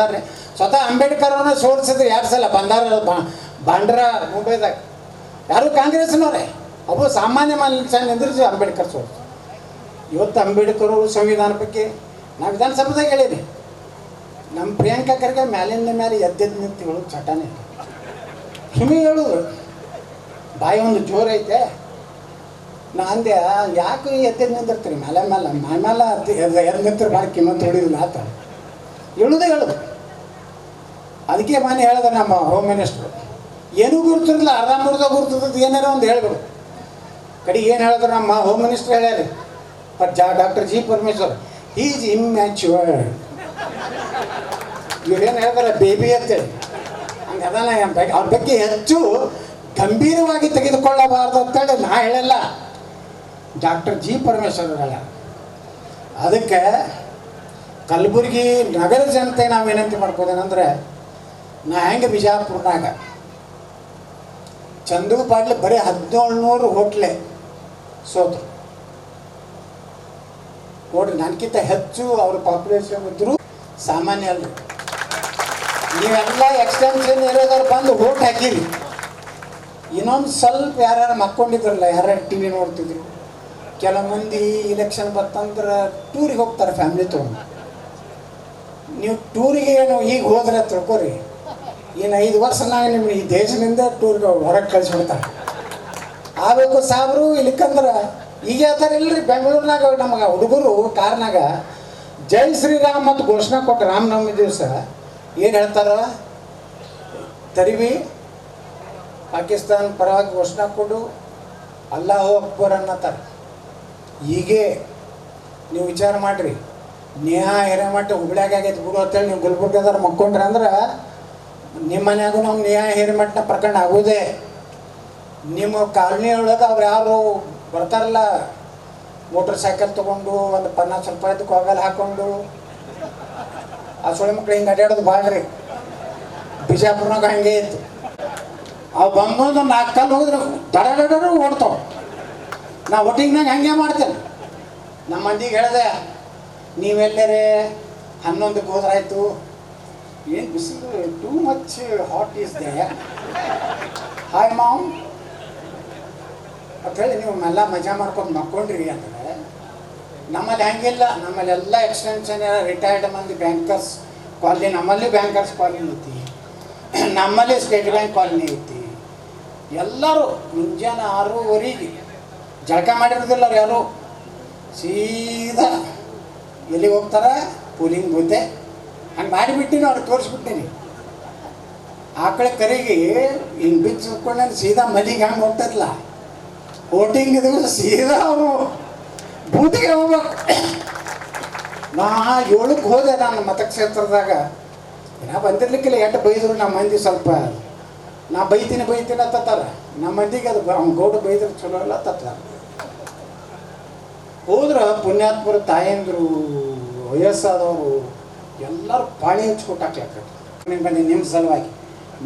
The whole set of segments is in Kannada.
ಅದಾರ್ರಿ ಸ್ವತಃ ಅಂಬೇಡ್ಕರ್ ಅವ್ರನ್ನ ಸೋಲಿಸಿದ್ರು ಯಾರು ಸಲ? ಬಂದಾರ ಬಾಂಡ್ರ, ಮುಂಬೈದಾಗ. ಯಾರು? ಕಾಂಗ್ರೆಸ್ನವ್ರೆ. ಒಬ್ಬ ಸಾಮಾನ್ಯ ಮನುಷ್ಯ ನಿಂದ್ರಿಸಿ ಅಂಬೇಡ್ಕರ್ ಸೋಲಿಸಿ ಇವತ್ತು ಅಂಬೇಡ್ಕರ್ ಅವರು ಸಂವಿಧಾನ ಬಗ್ಗೆ ನಾವು ವಿಧಾನಸಭೆದಾಗ ಹೇಳಿದೆ ನಮ್ಮ ಪ್ರಿಯಾಂಕಾ ಖರ್ಗೆ ಮ್ಯಾಲಿಂದ ಮ್ಯಾಲೆ ಎದ್ದೆದ್ದು ನಿಂತು ಹೇಳೋದು ಚಟನೆ. ಹಿಮಿ ಹೇಳೋದು ಬಾಯಿ ಒಂದು ಜೋರೈತೆ ನಾ ಅಂದೆ ಯಾಕೆ ಎದ್ದೆದ್ದು ನಿಂದಿರ್ತೀರಿ? ಮೇಲೆ ಮೇಲೆ ಮೇಲೆ ಎದ್ದು ನಿಂತಿರು ಭಾಳ ಕಿಮ್ಮತ್ತು ಹೊಡಿದಿಲ್ಲ ಆತ ಹೇಳುದೇ ಹೇಳೋದು. ಅದಕ್ಕೆ ಮಾನ್ಯ ಹೇಳಿದೆ ನಮ್ಮ ಹೋಮ್ ಮಿನಿಸ್ಟ್ರು ಏನೂ ಗುರುತಿರಲಿಲ್ಲ, ಅರ್ಧ ಮುರ್ದ ಗುರುತಿರ್ತದೆ ಏನಾರ ಒಂದು ಹೇಳ್ಬಿಡು ಕಡೆ ಏನು ಹೇಳಿದ್ರು ನಮ್ಮ ಹೋಮ್ ಮಿನಿಸ್ಟರ್ ಹೇಳ್ಯಾರಿ? ಬಟ್ ಜಾ, doctor G Parameshwar is immatured ಇವ್ರೇನು ಹೇಳ್ತಾರೆ? ಬೇಬಿ ಅಂತೇಳಿ ಹಂಗೆ ಅದಲ್ಲ ಅವ್ರ ಬಗ್ಗೆ ಹೆಚ್ಚು ಗಂಭೀರವಾಗಿ ತೆಗೆದುಕೊಳ್ಳಬಾರ್ದು ಅಂತೇಳಿ ನಾ ಹೇಳಲ್ಲ. ಡಾಕ್ಟರ್ ಜಿ ಪರಮೇಶ್ವರ್ ಹೇಳ ಅದಕ್ಕೆ ಕಲಬುರಗಿ ನಗರ ಜನತೆ ನಾವು ವಿನಂತಿ ಮಾಡ್ಕೋದೇನಂದ್ರೆ ನಾ ಹೆಂಗೆ ಬಿಜಾಪುರ್ನಾಗ? ಚಂದು ಪಾಟ್ಲೆ ಬರೀ ಹದಿನೇಳು ನೂರು ಹೋಟ್ಲೆ ಸೋತರು. ನೋಡ್ರಿ ನನಗಿಂತ ಹೆಚ್ಚು ಅವ್ರ ಪಾಪ್ಯುಲೇಷನ್ ಇದ್ರು ಸಾಮಾನ್ಯ ಅಲ್ರಿ. ನೀವೆಲ್ಲ ಎಕ್ಸ್ಟೆನ್ಷನ್ ಇರೋದವ್ರು ಬಂದು ಓಟ್ ಹಾಕಿರಿ. ಇನ್ನೊಂದು ಸ್ವಲ್ಪ ಯಾರ್ಯಾರು ಮಕ್ಕೊಂಡಿದ್ರಲ್ಲ ಯಾರು ಟಿ ವಿ ನೋಡ್ತಿದ್ರು. ಕೆಲವು ಮಂದಿ ಇಲೆಕ್ಷನ್ ಬರ್ತಂದ್ರೆ ಟೂರಿಗೆ ಹೋಗ್ತಾರೆ ಫ್ಯಾಮಿಲಿ ತೊಗೊಂಡು. ನೀವು ಟೂರಿಗೆ ಏನು ಈಗ ಹೋದ್ರೆ ತಿಳ್ಕೊರಿ. ಇನ್ನು ಐದು ವರ್ಷನಾಗ ನಿಮ್ಗೆ ಈ ದೇಶದಿಂದ ಟೂರ್ಗೆ ಹೊರಗೆ ಕಳಿಸ್ಬಿಡ್ತಾರೆ. ಆಗಬೇಕು ಸಾಬ್ರು, ಇಲ್ಲಿಕಂದ್ರೆ ಈಗ ಹೇಳ್ತಾರೆ ಇಲ್ರಿ, ಬೆಂಗಳೂರಿನಾಗ ನಮಗೆ ಹುಡುಗರು ಕಾರ್ನಾಗ ಜೈ ಶ್ರೀರಾಮ್ ಮತ್ತು ಘೋಷಣೆ ಕೊಟ್ಟು ರಾಮನವಮಿ ದಿವಸ, ಏನು ಹೇಳ್ತಾರ? ತರಿವಿ, ಪಾಕಿಸ್ತಾನ ಪರವಾಗಿ ಘೋಷಣೆ ಕೊಡು, ಅಲ್ಲಾಹು ಅಕ್ಬರ್ ಅನ್ನತ್ತಾರ ಹೀಗೆ ನೀವು ವಿಚಾರ ಮಾಡಿರಿ. ನೇಹಾ ಹಿರೇಮಠ ಹುಬ್ಳ್ಯಾಗ ಆಗೈತೆ ಬಿಡು ಅಂತೇಳಿ ನೀವು ಗುಲ್ಬರ್ಗದಾರ ಮಕ್ಕೊಂಡ್ರೆ ಅಂದ್ರೆ ನಿಮ್ಮ ಮನ್ಯಾಗೂ ನಮ್ಮ ನ್ಯಾಯ ಹಿರೇಮಠನ ಪ್ರಕರಣ ಆಗೋದೇ. ನಿಮ್ಮ ಕಾಲನಿ ಒಳಗೆ ಅವ್ರು ಯಾರು ಬರ್ತಾರಲ್ಲ ಮೋಟ್ರ್ ಸೈಕಲ್ ತೊಗೊಂಡು, ಒಂದು ಪನ್ನಾಸ್ ರೂಪಾಯಿದ್ದು ಕೊಗಲ್ ಹಾಕೊಂಡು. ಆ ಸೊಳ್ಳೆ ಮಕ್ಳು ಹಿಂಗೆ ಅಡ್ಡಾಡೋದು ಭಾಳ ರೀ. ಬಿಜಾಪುರ್ನಾಗ ಹಂಗೆ ಇತ್ತು. ಅವು ಬಂದು ನಾಲ್ಕು ಕಾಲು ಹೋದ್ರೆ ದಡ ಓಡ್ತಾವ. ನಾ ಒಟ್ಟಿಗ್ನಾಗ ಹಂಗೆ ಮಾಡ್ತೇನೆ. ನಮ್ಮ ಮಂದಿಗೆ ಹೇಳಿದೆ, ನೀವೆಲ್ಲರೇ, ಹನ್ನೊಂದಕ್ಕೆ ಹೋದ್ರಾಯ್ತು. ಏನು ಬಿಸಿಲು too much hot is there hi ma'am ಹೇಳಿ ನೀವು ಎಲ್ಲ ಮಜಾ ಮಾಡ್ಕೊಂಡು ಮಕ್ಕೊಂಡ್ರಿ ಅಂದರೆ ನಮ್ಮಲ್ಲಿ ಹಂಗಿಲ್ಲ. ನಮ್ಮಲ್ಲಿ ಎಲ್ಲ ಎಕ್ಸ್ಟೆನ್ಷನ್ ರಿಟೈರ್ಡ್ ಮಂದಿ ಬ್ಯಾಂಕರ್ಸ್ ಕಾಲನಿ ನಮ್ಮಲ್ಲಿ ಬ್ಯಾಂಕರ್ಸ್ ಕಾಲನಿ ಐತಿ. ನಮ್ಮಲ್ಲಿ ಸ್ಟೇಟ್ ಬ್ಯಾಂಕ್ ಕಾಲನಿ ಐತಿ. ಎಲ್ಲರೂ ಮುಂಜಾನೆ ಆರೂವರೆಗೆ ಜಳಕ ಮಾಡಿರೋದಿಲ್ಲ ಯಾರು. ಸೀದಾ ಎಲ್ಲಿಗೆ ಹೋಗ್ತಾರೆ? ಪೂಲಿಂಗ್ ಬೂತೆ. ಹಂಗೆ ಮಾಡಿಬಿಟ್ಟಿನ ಅವ್ರಿಗೆ ತೋರಿಸ್ಬಿಟ್ಟಿನಿ ಆಕಳ ಕರಿಗೆ ಹಿಂಗೆ ಬಿಚ್ಚಿಕೊಂಡು ಸೀದಾ ಮನೆಗೆ ಹಂಗೆ ಹೋಗ್ತದಲ್ಲ ಓಟಿಂಗ್ ಇದು ಸೀದಾ ಅವರು ಬೂತಿಗೆ ಹೋಗ್ಬೇಕು. ನಾ ಏಳಕ್ಕೆ ಹೋದೆ ನಾನು ಮತಕ್ಷೇತ್ರದಾಗ. ನಾ ಬಂದಿರ್ಲಿಕ್ಕಿಲ್ಲ ಎಟ್ಟು ಬೈದರು ನಮ್ಮ ಮಂದಿ ಸ್ವಲ್ಪ. ನಾ ಬೈತೀನಿ ಬೈತೀನಿ ಅತ್ತಾರ ನಮ್ಮ ಮಂದಿಗೆ ಅದು ಅವ್ನ ಗೌಡ ಬೈದ್ರೆ ಚಲೋ ಇಲ್ಲ ತತ್ತಾರ ಹೋದ್ರೆ ಪುಣ್ಯಾತ್ಮರು, ತಾಯಂದ್ರು, ವಯಸ್ಸಾದವರು ಎಲ್ಲರೂ ಪಾಳಿ ಹಚ್ಕೊಟ್ಟಾಕ್ಲಕ್ಕ ನಿಮ್ಮ ಬನ್ನಿ ನಿಮ್ಮ ಸಲುವಾಗಿ.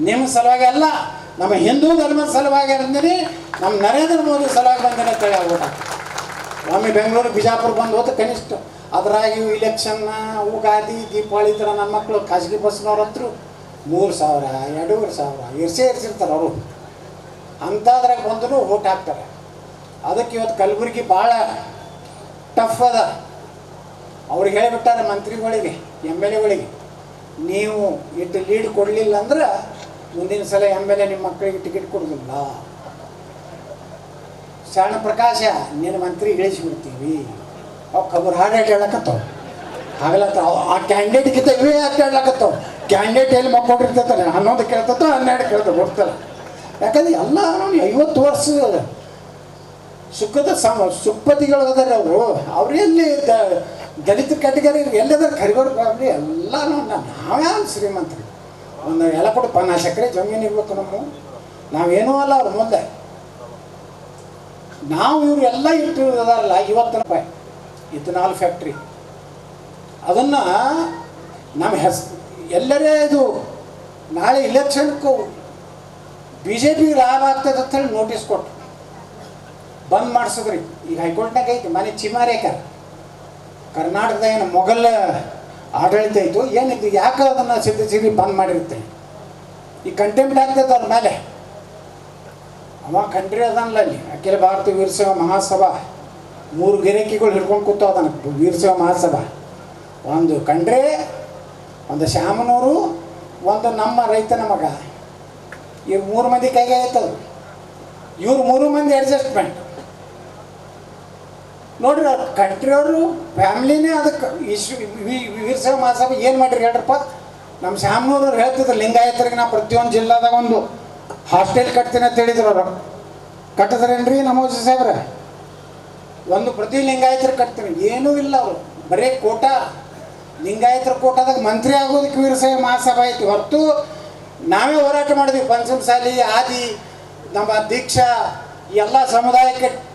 ನಿಮ್ಮ ಸಲುವಾಗಿ ಅಲ್ಲ, ನಮ್ಮ ಹಿಂದೂ ಧರ್ಮದ ಸಲುವಾಗಿ ಅಂದಿನಿ ನಮ್ಮ ನರೇಂದ್ರ ಮೋದಿ ಸಲುವಾಗಿ ಬಂದಿನ ತಳಿ ಆಗ್ಬಿಟ್ಟ ಒಮ್ಮೆ ಬೆಂಗಳೂರು ಬಿಜಾಪುರ ಬಂದು ಹೋದ ಕನಿಷ್ಠ. ಅದರಾಗಿ ಇಲೆಕ್ಷನ್ ಉಗಾದಿ, ದೀಪಾವಳಿ ಥರ ನನ್ನ ಮಕ್ಕಳು ಖಾಸಗಿ ಬಸ್ನವ್ರಂತರು ಮೂರು ಸಾವಿರ, ಎರಡೂವರೆ ಸಾವಿರ ಇರ್ಸೇ ಇರ್ಸಿರ್ತಾರೆ ಅವರು. ಅಂಥದ್ರಾಗ ಬಂದರೂ ಓಟ್ ಹಾಕ್ತಾರೆ. ಅದಕ್ಕೆ ಇವತ್ತು ಕಲಬುರಗಿ ಭಾಳ ಟಫ್ ಅದ. ಅವ್ರಿಗೆ ಹೇಳಿಬಿಟ್ಟಾರೆ ಮಂತ್ರಿಗಳಿಗೆ ಎಂ ಎಲ್ ಎಗಳಿಗೆ ನೀವು ಇಟ್ಟು ಲೀಡ್ ಕೊಡಲಿಲ್ಲ ಅಂದ್ರೆ ಮುಂದಿನ ಸಲ ಎಂ ಎಲ್ ಎ ನಿಮ್ಮ ಮಕ್ಕಳಿಗೆ ಟಿಕೆಟ್ ಕೊಡೋದಿಲ್ಲ. ಶರಣ ಪ್ರಕಾಶ, ನಿನ್ನ ಮಂತ್ರಿ ಇಳಿಸಿಬಿಡ್ತೀವಿ. ಅವು ಖಬರ್ ಹಾಡಾಟ ಹೇಳಕತ್ತವ್. ಆಗ್ಲತ್ತಾವ ಆ ಕ್ಯಾಂಡಿಡೇಟ್ಗಿಂತ ಇವೇ ಯಾಕೆ ಹೇಳಕತ್ತವ್? ಕ್ಯಾಂಡಿಡೇಟ್ ಎಲ್ಲಿ ಮಕ್ಕೊಂಡಿರ್ತೈತಲ್ಲ ಹನ್ನೊಂದು ಕೇಳ್ತತ್ತೋ ಹನ್ನೆರಡು ಕೇಳ್ತಾವ ಗೊತ್ತಲ್ಲ. ಯಾಕಂದ್ರೆ ಎಲ್ಲ ಐವತ್ತು ವರ್ಷದ ಸುಖದ ಸಮ ಸುಪ್ಪತಿಗಳು ಅದಾರ ಅವರು ಅವ್ರೆಲ್ಲಿ ದಲಿತ ಕ್ಯಾಟಗರಿ ಎಲ್ಲದರ ಕರಿಗೋರು ಫ್ಯಾಮಿಲಿ ಎಲ್ಲ ನಾವೇ ಶ್ರೀಮಂತರು. ಒಂದು ಎಲ್ಲ ಕೊಟ್ಟು ನಾ ಸಕ್ಕರೆ ಜಮೀನು ಇರ್ಬೇಕು ನಮ್ಮ ನಾವೇನೂ ಅಲ್ಲ ಅವ್ರ ಮುಂದೆ. ನಾವು ಇವರೆಲ್ಲ ಎಲ್ಲ ಇಟ್ಟು ಅದಾರಲ್ಲ ಐವತ್ತು ರೂಪಾಯಿ ಇಥನಾಲ್ ಫ್ಯಾಕ್ಟ್ರಿ ಅದನ್ನು ನಮ್ಮ ಹೆಸ್, ಎಲ್ಲರೇ ಇದು, ನಾಳೆ ಇಲೆಕ್ಷನ್ಗೂ ಬಿ ಜೆ ಪಿಗೆ ಲಾಭ ಆಗ್ತದೆ ಅಂತೇಳಿ ನೋಟಿಸ್ ಕೊಟ್ಟು ಬಂದ್ ಮಾಡಿಸಿದ್ರಿ. ಈಗ ಹೈಕೋರ್ಟ್ನಾಗ ಐತಿ, ಮನೆ ಚಿಮಾರೇಕರ್. ಕರ್ನಾಟಕದ ಏನು ಮೊಘಲ್ ಆಡಳಿತ ಇತ್ತು, ಏನಿತ್ತು, ಯಾಕೆ ಅದನ್ನು ಸಿದ್ಧಸಿರಿ ಬಂದ್ ಮಾಡಿರುತ್ತೆ? ಈ ಕಂಟೆಂಪ್ಟ್ ಆಗ್ತದೆ ಅದ್ರ ಮೇಲೆ. ಅವ ಕಂಟ್ರಿ ಅದನ್ನಲ್ಲ ಅಲ್ಲಿ, ಅಖಿಲ ಭಾರತ ವೀರಶೈವ ಮಹಾಸಭಾ, ಮೂರು ಗಿರಕಿಗಳು ಹಿಡ್ಕೊಂಡು ಕೂತಾವ ಅದನ್ನ ವೀರಶೈವ ಮಹಾಸಭಾ. ಒಂದು ಕಂಡ್ರೆ ಒಂದು ಶ್ಯಾಮನೂರು ಒಂದು ನಮ್ಮ ರೈತನ ಮಗ. ಇವ್ರು ಮೂರು ಮಂದಿ ಕೈಗೆ ಆಯ್ತದ. ಇವ್ರು ಮೂರು ಮಂದಿ ಅಡ್ಜಸ್ಟ್ಮೆಂಟ್ ನೋಡ್ರಿ, ಅದು ಕಟ್ಟಿರೋರು ಫ್ಯಾಮ್ಲಿನೇ ಅದಕ್ಕೆ ಇಶ್ಯೂ ವೀರಶೈವ ಮಹಾಸಭಾ ಏನು ಮಾಡಿರಿ ಹೇಳ್ರಪ್ಪ? ನಮ್ಮ ಶ್ಯಾಮನೂರವ್ರು ಹೇಳ್ತಿದ್ರು, ಲಿಂಗಾಯತರಿಗೆ ನಾ ಪ್ರತಿಯೊಂದು ಜಿಲ್ಲಾದಾಗ ಒಂದು ಹಾಸ್ಟೆಲ್ ಕಟ್ತೀನಿ ಅಂತ ಹೇಳಿದ್ರು ಅವರು. ಕಟ್ಟಿದ್ರೇನ್ರಿ ನಮೋಜಿ ಸಾಹೇಬ್ರೆ? ಒಂದು ಪ್ರತಿ ಲಿಂಗಾಯತರು ಕಟ್ತೀನಿ. ಏನೂ ಇಲ್ಲ ಅವರು. ಬರೀ ಕೋಟ. ಲಿಂಗಾಯತರ ಕೋಟಾದಾಗ ಮಂತ್ರಿ ಆಗೋದಕ್ಕೆ ವೀರಶೈವ ಮಹಾಸಭಾ ಐತಿ. ಹೊರತು ನಾವೇ ಹೋರಾಟ ಮಾಡಿದ್ವಿ. ಪಂಚಮಸಾಲಿ, ಆದಿ, ನಮ್ಮ ದೀಕ್ಷಾ ಎಲ್ಲ ಸಮುದಾಯಕ್ಕೆ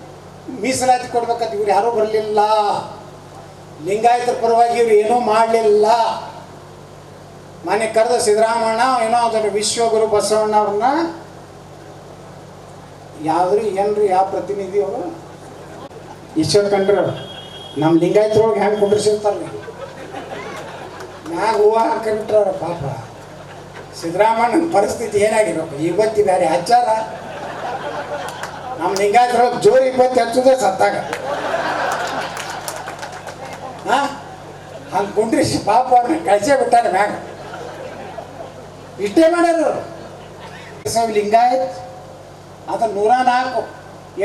ಮೀಸಲಾತಿ ಕೊಡ್ಬೇಕಂತ ಇವ್ರು ಯಾರೂ ಬರಲಿಲ್ಲ. ಲಿಂಗಾಯತರ ಪರವಾಗಿ ಇವ್ರು ಏನೂ ಮಾಡಲಿಲ್ಲ. ಮನೆ ಕರೆದ ಸಿದ್ದರಾಮಣ್ಣ ಏನೋ ಅದರ ವಿಶ್ವಗುರು ಬಸವಣ್ಣ ಅವ್ರನ್ನ ಯಾವ್ದ್ರಿ ಏನ್ರಿ ಯಾವ ಪ್ರತಿನಿಧಿ ಅವರು? ಈಶ್ವರ ಕಂಡ್ರ ನಮ್ಮ ಲಿಂಗಾಯತರೊಳಗೆ ಹೆಂಗೆ ಕುಂಡ್ರಿಸಿರ್ತಾರಲ್ಲ ಮ್ಯಾಗ ಹೂವು ಹಾಕಿಬಿಟ್ರ ಪಾಪ. ಸಿದ್ದರಾಮಣ್ಣನ ಪರಿಸ್ಥಿತಿ ಏನಾಗಿರಬೇಕು? ಇವತ್ತಿ ಬೇರೆ ಆಚಾರ. ನಮ್ಮ ಲಿಂಗಾಯತರೊಳಗೆ ಜೋರು ಇಪ್ಪತ್ತು ಹಚ್ಚುದೇ ಸತ್ತಾಗ. ಹಾಂ ಹಂಗೆ ಕುಂಡ್ರಿಸಿ ಪಾಪ ಅವ್ರನ್ನ ಕಳಿಸೇ ಬಿಟ್ಟಾರೆ ಮ್ಯಾಗ. ಇಷ್ಟೇ ಮಾಡ್ಯಾರ ಸ್ವಾಮಿ ಲಿಂಗಾಯತ್ ಅದು ನೂರ ನಾಲ್ಕು,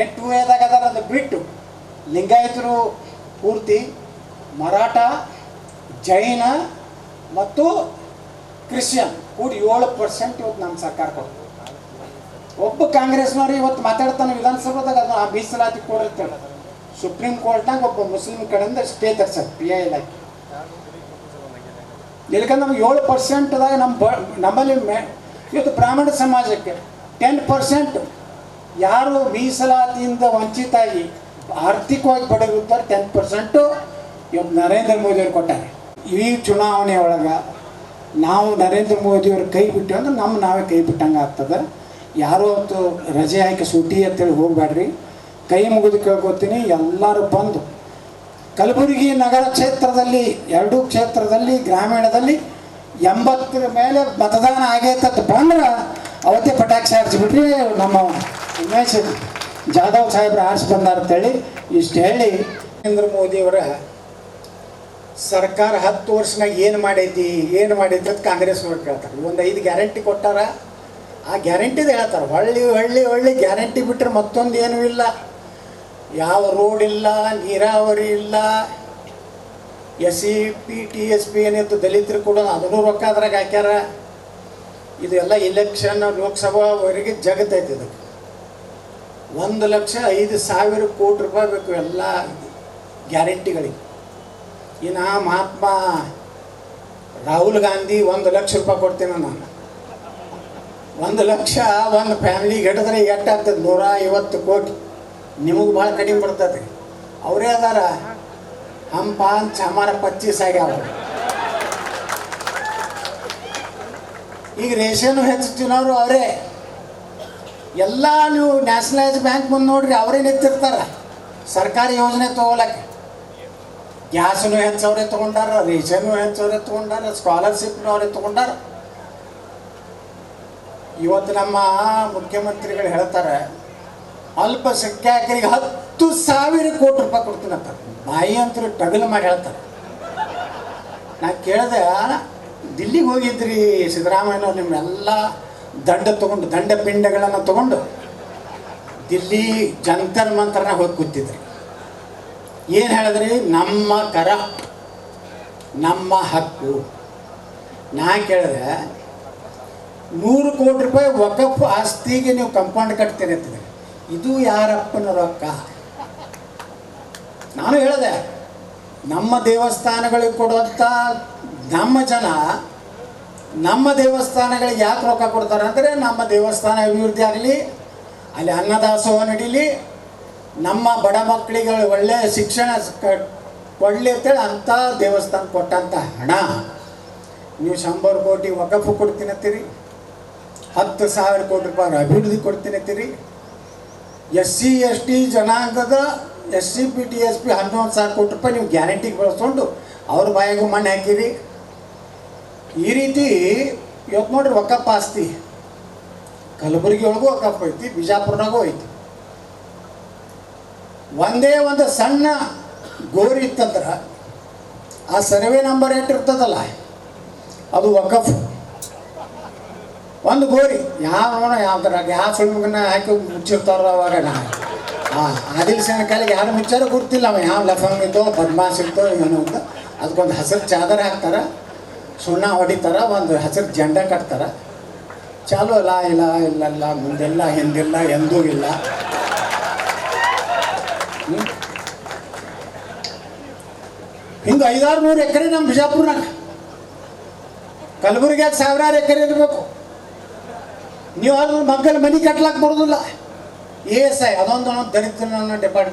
ಎಂಟು ವೇದಾಗ ಅದಾರ ಅದು ಬಿಟ್ಟು ಲಿಂಗಾಯತರು ಪೂರ್ತಿ ಮರಾಠ, ಜೈನ ಮತ್ತು ಕ್ರಿಶ್ಚಿಯನ್ ಕೂಡಿ ಏಳು ಪರ್ಸೆಂಟ್ ಇವತ್ತು ನಮ್ಮ ಸರ್ಕಾರ ಕೊಡ್ತು ಒಬ್ಬ ಕಾಂಗ್ರೆಸ್ನವ್ರು ಇವತ್ತು ಮಾತಾಡ್ತಾನೆ ವಿಧಾನಸಭಾದಾಗ ಅದನ್ನ ಆ ಮೀಸಲಾತಿ ಕೊಡಿರ್ತೇವೆ ಸುಪ್ರೀಂ ಕೋರ್ಟ್ನಾಗ ಒಬ್ಬ ಮುಸ್ಲಿಂ ಕಡೆಯಿಂದ ಸ್ಟೇ ತರ್ಸರ್ ಪಿ ಐ ಇಲಾಖೆ ಇಲ್ಕಂದ್ರೆ ನಮ್ಗೆ ಏಳು ಪರ್ಸೆಂಟ್ದಾಗ ನಮ್ಮ ಬ, ನಮ್ಮಲ್ಲಿ ಮೆ, ಇವತ್ತು ಬ್ರಾಹ್ಮಣ ಸಮಾಜಕ್ಕೆ ಟೆನ್ ಪರ್ಸೆಂಟ್ ಯಾರು ಮೀಸಲಾತಿಯಿಂದ ವಂಚಿತಾಗಿ ಆರ್ಥಿಕವಾಗಿ ಬಡಗುತ್ತಾರೆ ಟೆನ್ ಪರ್ಸೆಂಟು ಇವತ್ತು ನರೇಂದ್ರ ಮೋದಿಯವ್ರು ಕೊಟ್ಟಾರೆ. ಈ ಚುನಾವಣೆ ಒಳಗೆ ನಾವು ನರೇಂದ್ರ ಮೋದಿಯವ್ರ ಕೈ ಬಿಟ್ಟು ಅಂದ್ರೆ ನಮ್ಮ ನಾವೇ ಕೈ ಬಿಟ್ಟಂಗೆ ಆಗ್ತದೆ. ಯಾರೋ ಹೊತ್ತು ರಜೆ ಹಾಕಿ ಸೂಟಿ ಅಂತೇಳಿ ಹೋಗ್ಬೇಡ್ರಿ. ಕೈ ಮುಗಿದು ಕೇಳ್ಕೊತೀನಿ, ಎಲ್ಲರೂ ಬಂದು. ಕಲಬುರಗಿ ನಗರ ಕ್ಷೇತ್ರದಲ್ಲಿ, ಎರಡೂ ಕ್ಷೇತ್ರದಲ್ಲಿ, ಗ್ರಾಮೀಣದಲ್ಲಿ ಎಂಬತ್ತರ ಮೇಲೆ ಮತದಾನ ಆಗೈತಂತ ಬಂದ್ರೆ ಅವತ್ತೇ ಪಟಾಕ್ಷಿ ಹಾರಿಸ್ಬಿಟ್ರಿ ನಮ್ಮ ಉಮೇಶ್ ಜಾಧವ್ ಸಾಹೇಬ್ರ ಆರಿಸಿ ಬಂದಾರ ಅಂತೇಳಿ ಇಷ್ಟು ಹೇಳಿ ನರೇಂದ್ರ ಮೋದಿಯವರ ಸರ್ಕಾರ ಹತ್ತು ವರ್ಷನಾಗ ಏನು ಮಾಡೈತಿ ಏನು ಮಾಡೈತಿ ಅಂತ ಕಾಂಗ್ರೆಸ್ನವ್ರು ಕೇಳ್ತಾರೆ. ಒಂದು ಐದು ಗ್ಯಾರಂಟಿ ಕೊಟ್ಟಾರ. ಆ ಗ್ಯಾರಂಟಿದು ಹೇಳ್ತಾರೆ. ಹೊಳ್ಳಿ ಹೊಳ್ಳಿ ಹೊಳ್ಳಿ ಗ್ಯಾರಂಟಿ ಬಿಟ್ಟರೆ ಮತ್ತೊಂದು ಏನೂ ಇಲ್ಲ. ಯಾವ ರೋಡ್ ಇಲ್ಲ, ನೀರಾವರಿ ಇಲ್ಲ. S C P T S P ಏನಿತ್ತು ದಲಿತರು ಕೂಡ ಅದನ್ನು ರೊಕ್ಕ ಅದ್ರಾಗ ಹಾಕ್ಯಾರ. ಇದು ಎಲ್ಲ ಇಲೆಕ್ಷನ್ ಲೋಕಸಭಾವರೆಗೆ ಜಗತ್ತೈತೆ ಇದಕ್ಕೆ ಒಂದು ಲಕ್ಷ ಐದು ಸಾವಿರ ಕೋಟಿ ರೂಪಾಯಿ ಬೇಕು ಎಲ್ಲ ಗ್ಯಾರಂಟಿಗಳಿಗೆ ಇನ್ನು ಮಹಾತ್ಮ ರಾಹುಲ್ ಗಾಂಧಿ ಒಂದು ಲಕ್ಷ ರೂಪಾಯಿ ಕೊಡ್ತೇನೆ ನಾನು. ಒಂದು ಲಕ್ಷ ಒಂದು ಫ್ಯಾಮಿಲಿಗೆ ಹಿಡಿದ್ರೆ ಎಷ್ಟಾಗ್ತದೆ? ನೂರ ಐವತ್ತು ಕೋಟಿ. ನಿಮಗೆ ಭಾಳ ಕಡಿಮೆ ಬರ್ತದೆ. ಅವರೇ ಅದಾರ. ಹಮ್ ಪಾಂಚ್ ಪಚ್ಚೀಸ್ ಆಗ್ಯಾವ. ಈಗ ರೇಷನ್ ಹೆಚ್ಚು ತಿನ್ನೋರು ಅವರೇ. ಎಲ್ಲ ನೀವು ನ್ಯಾಷನಲೈಸ್ ಬ್ಯಾಂಕ್ ಮುಂದೆ ನೋಡ್ರಿ, ಅವರೇ ನಿಂತಿರ್ತಾರ. ಸರ್ಕಾರಿ ಯೋಜನೆ ತೊಗೊಳಕ್ಕೆ. ಗ್ಯಾಸನು ಹೆಚ್ಚು ಅವರೇ ತೊಗೊಂಡಾರ, ರೇಷನ್ನು ಹೆಚ್ಚು ಅವರೇ ತೊಗೊಂಡಾರ ಸ್ಕಾಲರ್ಶಿಪ್ನು ಅವರೇ ತೊಗೊಂಡಾರ. ಇವತ್ತು ನಮ್ಮ ಮುಖ್ಯಮಂತ್ರಿಗಳು ಹೇಳ್ತಾರೆ ಅಲ್ಪಸಂಖ್ಯಾತರಿಗೆ ಹತ್ತು ಸಾವಿರ ಕೋಟಿ ರೂಪಾಯಿ ಕೊಡ್ತೀನಿ ಅಂತ ಬಾಯಿ ಅಂತೂ ಟಗಲು ಮಾಡಿ ಹೇಳ್ತಾರೆ. ನಾ ಕೇಳಿದೆ, ದಿಲ್ಲಿಗೆ ಹೋಗಿದ್ರಿ ಸಿದ್ದರಾಮಯ್ಯನವ್ರು ನಿಮ್ಮೆಲ್ಲ ದಂಡ ತೊಗೊಂಡು ದಂಡ ಪಿಂಡಗಳನ್ನು ತೊಗೊಂಡು, ದಿಲ್ಲಿ ಜಂತರ್ ಮಂತ್ರನ ಹೋಗಿ ಕೂತಿದ್ರಿ. ಏನು ಹೇಳಿದ್ರಿ? ನಮ್ಮ ಕರ, ನಮ್ಮ ಹಕ್ಕು. ನಾ ಕೇಳಿದೆ ನೂರು ಕೋಟಿ ರೂಪಾಯಿ ವಕಫ್ ಆಸ್ತಿಗೆ ನೀವು ಕಂಪೌಂಡ್ ಕಟ್ತೀರಿ ಅಂತಿದೆ. ಇದು ಯಾರಪ್ಪನ ರೊಕ್ಕ? ನಾನು ಹೇಳಿದೆ, ನಮ್ಮ ದೇವಸ್ಥಾನಗಳಿಗೆ ಕೊಡುವಂಥ ನಮ್ಮ ಜನ, ನಮ್ಮ ದೇವಸ್ಥಾನಗಳಿಗೆ ಯಾಕೆ ರೊಕ್ಕ ಕೊಡ್ತಾರೆ ಅಂದರೆ ನಮ್ಮ ದೇವಸ್ಥಾನ ಅಭಿವೃದ್ಧಿ ಆಗಲಿ, ಅಲ್ಲಿ ಅನ್ನದಾಸೋಹ ನಡೀಲಿ, ನಮ್ಮ ಬಡ ಮಕ್ಕಳಿಗೆ ಒಳ್ಳೆಯ ಶಿಕ್ಷಣ ಕೊಡಲಿ ಅಂತೇಳಿ ಅಂಥ ದೇವಸ್ಥಾನ ಕೊಟ್ಟಂಥ ಹಣ. ನೀವು ಶಂಬರ್ ಕೋಟಿ ವಕಫು ಕೊಡ್ತೀನಿ ಅಂತೀರಿ. ಹತ್ತು ಸಾವಿರ ಕೋಟಿ ರೂಪಾಯಿ ಅಭಿವೃದ್ಧಿ ಕೊಡ್ತೀನಿ ಅಂತೀರಿ? ಎಸ್ ಸಿ, ಎಸ್ ಟಿ ಜನಾಂಗದ S C, P, T, S P ಹನ್ನೊಂದು ಸಾವಿರ ಕೋಟಿ ರೂಪಾಯಿ ನೀವು ಗ್ಯಾರಂಟಿಗೆ ಬಳಸ್ಕೊಂಡು ಅವ್ರ ಬಾಯಿಗೂ ಮಣ್ಣು ಹಾಕಿರಿ. ಈ ರೀತಿ ಇವತ್ತು ನೋಡ್ರಿ ಒಕ್ಕಪ್ಪ ಆಸ್ತಿ. ಕಲಬುರಗಿ ಒಳಗೂ ಒಕ್ಕಪ್ಪ ಐತಿ, ಬಿಜಾಪುರನಾಗೂ ಐತಿ. ಒಂದೇ ಒಂದು ಸಣ್ಣ ಗೋರಿ ಇತ್ತಂದ್ರೆ ಆ ಸರ್ವೆ ನಂಬರ್ ಎಷ್ಟು ಇರ್ತದಲ್ಲ, ಅದು ವಕಫ್ ಒಂದು ಗೋರಿ. ಯಾವ ಯಾವ್ದ್ರಾಗ ಯಾವ ಸುಳ್ಮಗನ್ನ ಹಾಕಿ ಮುಚ್ಚಿರ್ತಾರೋ ಅವಾಗ ನಾ ಆದಿಲ್ ಸಣ್ಣ ಕಾಲಿಗೆ ಯಾರು ಮುಚ್ಚಾರೋ ಗೊತ್ತಿಲ್ಲ ಅವ. ಯಾವ ಲಫಂಗ್ ಇದ್ದೋ ಬದ್ಮಾಸ್ ಇದ್ದೋ, ಏನೋ ಅಂತ. ಅದಕ್ಕೊಂದು ಹಸಿರು ಚಾದರ ಹಾಕ್ತಾರ. ಸುಣ್ಣ ಹೊಡಿತಾರ, ಒಂದು ಹಸಿರು ಜಂಡ ಕಟ್ತಾರ. ಚಾಲು ಅಲ್ಲ, ಇಲ್ಲ ಇಲ್ಲ ಇಲ್ಲ, ಮುಂದೆಲ್ಲ ಹಿಂದಿಲ್ಲ ಎಂದೂ ಇಲ್ಲ. ಹಿಂಗೆ ಐದಾರು ನೂರು ಎಕರೆ ನಮ್ಮ ಬಿಜಾಪುರ್ನಾಗ. ಕಲಬುರಗಿಯಾಗ ಸಾವಿರಾರು ಎಕರೆ ಇರಬೇಕು. ನೀವು ಅದ್ರ ಮಕ್ಕಳ ಮನೆ ಕಟ್ಲಾಕ್ ಬರೋದಿಲ್ಲ. ಎ ಎಸ್ ಐ ಅದೊಂದು ದರಿದ್ರ ಡಿಪಾರ್ಟ್ಮೆಂಟ್.